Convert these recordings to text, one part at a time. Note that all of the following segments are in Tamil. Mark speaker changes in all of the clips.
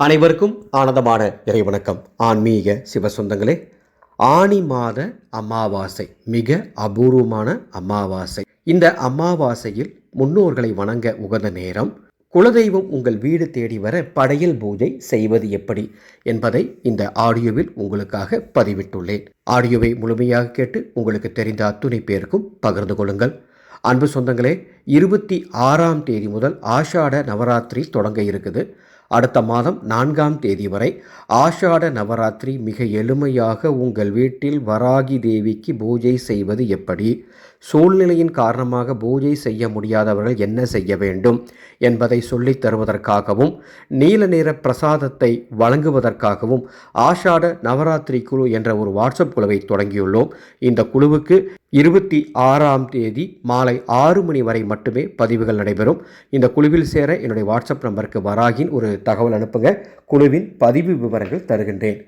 Speaker 1: அனைவருக்கும் ஆனந்தமான இறைவணக்கம். ஆன்மீக சிவசொந்தங்களே ஆனி மாத அமாவாசை மிக அபூர்வமான அமாவாசை. இந்த அமாவாசையில் முன்னோர்களை வணங்க உகந்த நேரம் குலதெய்வம் உங்கள் வீடு தேடி வர படையல் பூஜை செய்வது எப்படி என்பதை இந்த ஆடியோவில் உங்களுக்காக பதிவிட்டுள்ளேன். ஆடியோவை முழுமையாக கேட்டு உங்களுக்கு தெரிந்த அத்துணை பேருக்கும் பகிர்ந்து கொள்ளுங்கள். அன்பு சொந்தங்களே இருபத்தி ஆறாம் தேதி முதல் ஆஷாட நவராத்திரி தொடங்க இருக்குது. அடுத்த மாதம் நான்காம் தேதி வரை ஆஷாட நவராத்திரி மிக எளிமையாக உங்கள் வீட்டில் வராகி தேவிக்கு பூஜை செய்வது எப்படி? சூழ்நிலையின் காரணமாக பூஜை செய்ய முடியாதவர்கள் என்ன செய்ய வேண்டும் என்பதை சொல்லித் தருவதற்காகவும் நீல நிற பிரசாதத்தை வழங்குவதற்காகவும் ஆஷாட நவராத்திரி குழு என்ற ஒரு வாட்ஸ்அப் குழுவை தொடங்கியுள்ளோம். இந்த குழுவுக்கு இருபத்தி ஆறாம் தேதி மாலை ஆறு மணி வரை மட்டுமே பதிவுகள் நடைபெறும். இந்த குழுவில் சேர என்னுடைய வாட்ஸ்அப் நம்பருக்கு வராகின் ஒரு தகவல் அனுப்புங்க. குழுவின் பதிவு விவரங்கள் தருகின்றேன்.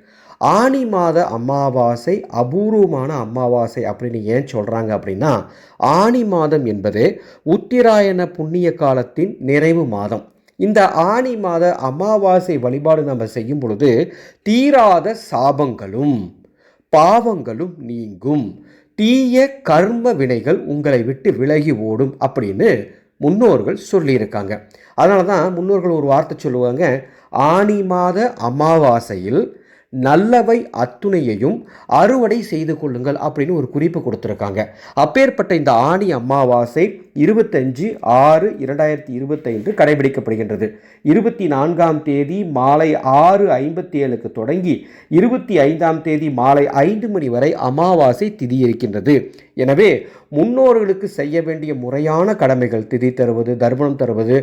Speaker 1: ஆனி மாத அமாவாசை அபூர்வமான அமாவாசை அப்படின்னு ஏன் சொல்கிறாங்க அப்படின்னா ஆனி மாதம் என்பது உத்திராயண புண்ணிய காலத்தின் நிறைவு மாதம். இந்த ஆனி மாத அமாவாசை வழிபாடு நம்ம செய்யும் பொழுது தீராத சாபங்களும் பாவங்களும் நீங்கும். தீய கர்ம வினைகள் உங்களை விட்டு விலகி ஓடும் அப்படின்னு முன்னோர்கள் சொல்லியிருக்காங்க. அதனால தான் முன்னோர்கள் ஒரு வார்த்தை சொல்லுவாங்க ஆனி மாத அமாவாசையில் நல்லவை அத்துணையையும் அறுவடை செய்து கொள்ளுங்கள் அப்படின்னு ஒரு குறிப்பு கொடுத்துருக்காங்க. அப்பேற்பட்ட இந்த ஆணி அமாவாசை இருபத்தஞ்சு ஆறு இரண்டாயிரத்தி இருபத்தைந்து கடைபிடிக்கப்படுகின்றது. இருபத்தி நான்காம் தேதி மாலை ஆறு ஐம்பத்தி ஏழுக்கு தொடங்கி இருபத்தி ஐந்தாம் தேதி மாலை ஐந்து மணி வரை அமாவாசை திதி இருக்கின்றது எனவே முன்னோர்களுக்கு செய்ய வேண்டிய முறையான கடமைகள் திதி தருவது தர்மணம் தருவது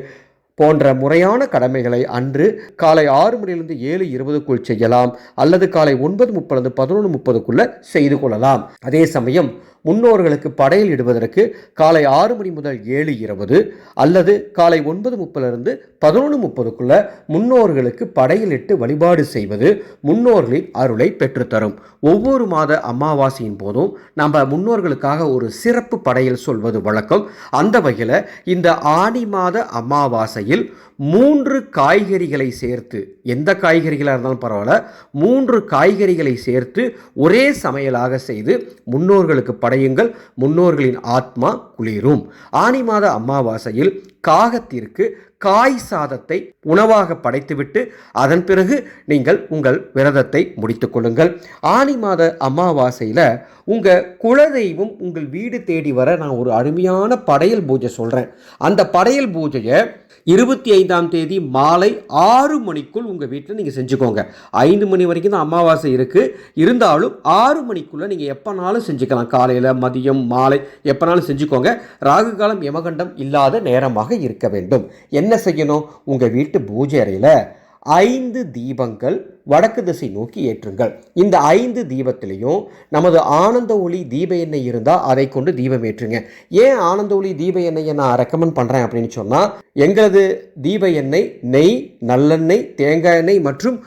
Speaker 1: போன்ற முறையான கடமைகளை அன்று காலை ஆறு மணிலிருந்து ஏழு இருபதுக்குள் செய்யலாம் அல்லது காலை ஒன்பது முப்பது பதினொன்று முப்பதுக்குள்ள செய்து கொள்ளலாம். அதே சமயம் முன்னோர்களுக்கு படையல் இடுவதற்கு காலை ஆறு மணி முதல் ஏழு இருபது அல்லது காலை ஒன்பது முப்பதிலிருந்து பதினொன்று முப்பதுக்குள்ள முன்னோர்களுக்கு படையலிட்டு வழிபாடு செய்வது முன்னோர்களின் அருளை பெற்றுத்தரும். ஒவ்வொரு மாத அமாவாசையின் போதும் நம்ம முன்னோர்களுக்காக ஒரு சிறப்பு படையல் சொல்வது வழக்கம். அந்த வகையில் இந்த ஆணி மாத அமாவாசையில் மூன்று காய்கறிகளை சேர்த்து எந்த காய்கறிகளாக இருந்தாலும் பரவாயில்ல மூன்று காய்கறிகளை சேர்த்து ஒரே சமையலாக செய்து முன்னோர்களுக்கு படையுங்கள் முன்னோர்களின் ஆத்மா குளிரும். ஆனி மாத அமாவாசையில் காகத்திற்கு காய் சாதத்தை உணவாக படைத்துவிட்டு அதன் பிறகு நீங்கள் உங்கள் விரதத்தை முடித்து கொள்ளுங்கள். ஆனி மாத அமாவாசையில் உங்கள் குலதெய்வம் உங்கள் வீடு தேடி வர நான் ஒரு அருமையான படையல் பூஜை சொல்கிறேன் அந்த படையல் பூஜையை இருபத்தி ஐந்தாம் தேதி மாலை ஆறு மணிக்குள் உங்கள் வீட்டில் நீங்கள் செஞ்சுக்கோங்க. ஐந்து மணி வரைக்கும் தான் அமாவாசை இருக்குது இருந்தாலும் ஆறு மணிக்குள்ளே நீங்கள் எப்போனாலும் செஞ்சுக்கலாம். காலையில் மதியம் மாலை எப்போனாலும் செஞ்சுக்கோங்க. ராகு காலம் யமகண்டம் இல்லாத நேரமாக இருக்க வேண்டும். என்ன செய்யணும்? உங்கள் வீட்டு பூஜை அறையில் ஐந்து தீபங்கள் வடக்கு திசை நோக்கி ஏற்றுங்கள். இந்த ஐந்து தீபத்திலையும் நமது ஆனந்த ஒளி தீப எண்ணெய் இருந்தால் அதை கொண்டு தீபம் ஏற்றுங்க. ஏன் ஆனந்த ஒளி தீப எண்ணெயை நான் ரெக்கமெண்ட் பண்ணுறேன் அப்படின்னு சொன்னால் எங்களது தீப எண்ணெய் நெய் நல்லெண்ணெய் தேங்காய் எண்ணெய் மற்றும்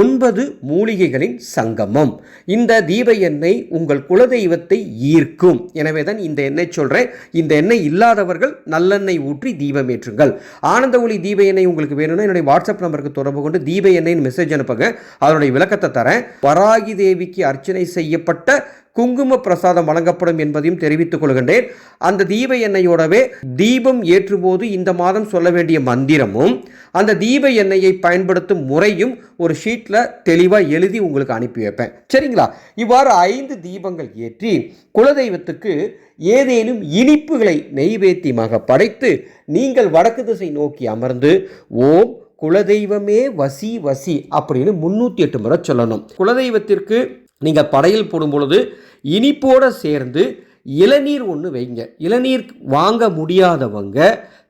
Speaker 1: ஒன்பது மூலிகைகளின் சங்கமம். இந்த தீப எண்ணெய் உங்கள் குலதெய்வத்தை ஈர்க்கும். எனவே தான் இந்த எண்ணெய் சொல்கிறேன் இந்த எண்ணெய் இல்லாதவர்கள் நல்லெண்ணெய் ஊற்றி தீபம் ஏற்றுங்கள். ஆனந்த ஒளி தீப எண்ணெய் உங்களுக்கு வேணும்னா என்னுடைய வாட்ஸ்அப் நம்பருக்கு தொடர்பு கொண்டு தீப எண்ணெய்னு மெசேஜ் அனுப்புங்க. அதனுடைய விளக்கத்தை தரேன். பராகி தேவிக்கு அர்ச்சனை செய்யப்பட்ட குங்கும பிரசாதம் வழங்கப்படும் என்பதையும் தெரிவித்துக் கொள்கின்றேன். அந்த தீப எண்ணெயோடவே தீபம் ஏற்றும்போது இந்த மாதம் சொல்ல வேண்டிய மந்திரமும் அந்த தீப எண்ணெயை பயன்படுத்தும் முறையும் ஒரு ஷீட்டில் தெளிவாக எழுதி உங்களுக்கு அனுப்பி வைப்பேன். சரிங்களா? இவ்வாறு ஐந்து தீபங்கள் ஏற்றி குலதெய்வத்துக்கு ஏதேனும் இனிப்புகளை நெய்வேத்தியமாக படைத்து நீங்கள் வடக்கு திசை நோக்கி அமர்ந்து ஓம் குலதெய்வமே வசி வசி அப்படின்னு முன்னூற்றி எட்டு முறை சொல்லணும். குலதெய்வத்திற்கு நீங்கள் படையல் போடும் பொழுது இனிப்போடு சேர்ந்து இளநீர் ஒன்று வைங்க. இளநீர் வாங்க முடியாதவங்க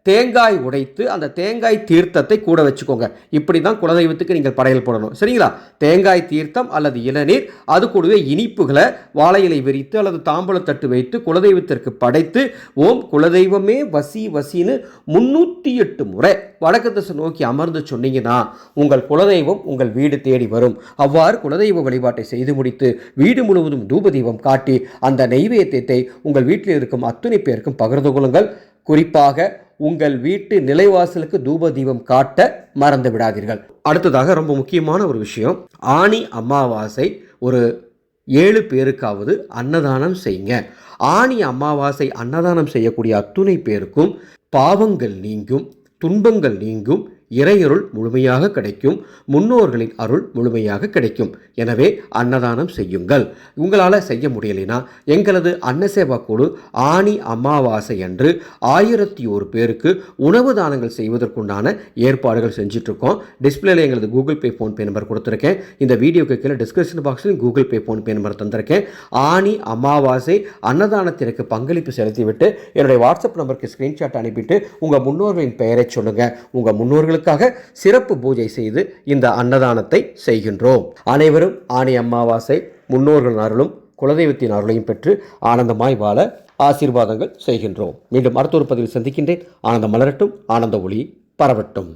Speaker 1: தேங்காய் உடைத்து அந்த தேங்காய் தீர்த்தத்தை கூட வச்சுக்கோங்க. இப்படி தான் குலதெய்வத்துக்கு நீங்கள் படையல் போடணும். சரிங்களா? தேங்காய் தீர்த்தம் அல்லது இளநீர் அது கூடவே இனிப்புகளை வாழை இலை விரித்து அல்லது தாம்பூலத்தட்டு வைத்து குலதெய்வத்திற்கு படைத்து ஓம் குலதெய்வமே வசி வசின்னு முன்னூற்றி எட்டு முறை வடக்கு திசை நோக்கி அமர்ந்து சொன்னீங்கன்னா உங்கள் குலதெய்வம் உங்கள் வீடு தேடி வரும். அவ்வாறு குலதெய்வ வழிபாட்டை செய்து முடித்து வீடு முழுவதும் தூபதீபம் காட்டி அந்த நெய்வேத்தியத்தை உங்கள் வீட்டில் இருக்கும் அத்துணை பேருக்கும் பகிர்ந்து கொள்ளுங்கள். குறிப்பாக உங்கள் வீட்டு நிலைவாசலுக்கு தூப தீபம் காட்ட மறந்து விடாதீர்கள். அடுத்ததாக ரொம்ப முக்கியமான ஒரு விஷயம் ஆணி அமாவாசை ஒரு ஏழு பேருக்காவது அன்னதானம் செய்யுங்க. ஆணி அமாவாசை அன்னதானம் செய்யக்கூடிய அத்துணை பேருக்கும் பாவங்கள் நீங்கும் துன்பங்கள் நீங்கும் இறையருள் முழுமையாக கிடைக்கும் முன்னோர்களின் அருள் முழுமையாக கிடைக்கும். எனவே அன்னதானம் செய்யுங்கள். உங்களால் செய்ய முடியலைன்னா எங்களது அன்னசேவா குழு ஆணி அமாவாசை அன்று ஆயிரத்தி ஒரு பேருக்கு உணவு தானங்கள் செய்வதற்குண்டான ஏற்பாடுகள் செஞ்சிட்ருக்கோம். டிஸ்பிளேல எங்களது கூகுள் பே ஃபோன்பே நம்பர் கொடுத்துருக்கேன். இந்த வீடியோக்கு கீழே டிஸ்கிரிப்ஷன் பாக்ஸில் கூகுள் பே ஃபோன்பே நம்பர் தந்திருக்கேன். ஆணி அமாவாசை அன்னதானத்திற்கு பங்களிப்பு செலுத்திவிட்டு என்னுடைய வாட்ஸ்அப் நம்பருக்கு ஸ்க்ரீன்ஷாட் அனுப்பிட்டு உங்கள் முன்னோர்களின் பெயரை சொல்லுங்கள் உங்கள் அவர்களுக்காக சிறப்பு பூஜை செய்து இந்த அன்னதானத்தை செய்கின்றோம். அனைவரும் ஆணி அமாவாசை முன்னோர்கள் அருளும் குலதெய்வத்தின் அருளையும் பெற்று ஆனந்தமாய் வாழ ஆசீர்வாதங்கள் செய்கின்றோம். மீண்டும் அடுத்த ஒரு பதிவில் சந்திக்கின்றேன். ஆனந்தம் மலரட்டும் ஆனந்த ஒளி பரவட்டும்.